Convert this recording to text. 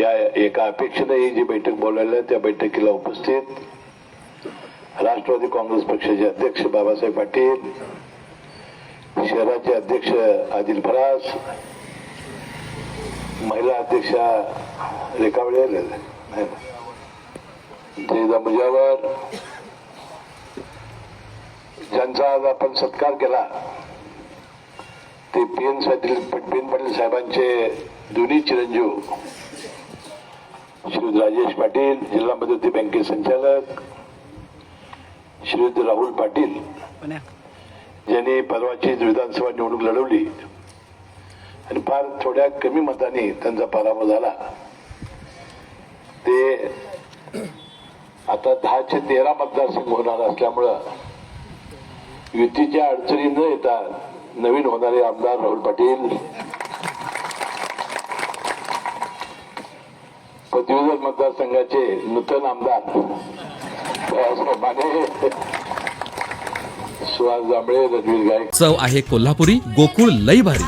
या एका अपेक्षेने ही जी बैठक बोलावली त्या बैठकीला उपस्थित राष्ट्रवादी काँग्रेस पक्षाचे अध्यक्ष बाबासाहेब पाटील शहराचे अध्यक्ष आदिल फरास महिला अध्यक्षा रेखावळे जयदा मुजावर ज्यांचा आज आपण सत्कार केला ते P N Patil P N Patil साहेबांचे दोन्ही चिरंजीव राजेश पाटील जिल्हा मदती बँके संचालक. श्रीयुत राहुल पाटील ज्यांनी परवाची विधानसभा निवडणूक लढवली. आणि फार थोड्या कमी मताने त्यांचा पराभव झाला. ते आता दहाचे तेरा मतदारसंघ होणार असल्यामुळं युतीच्या अडचणी न येता नवीन होणारे आमदार राहुल पाटील पदवीधर मतदारसंघाचे नूतन आमदार दयासाहेब माने सुहास जांभळे रणवीर गायक चव आहे कोल्हापुरी गोकुळ लई भारी.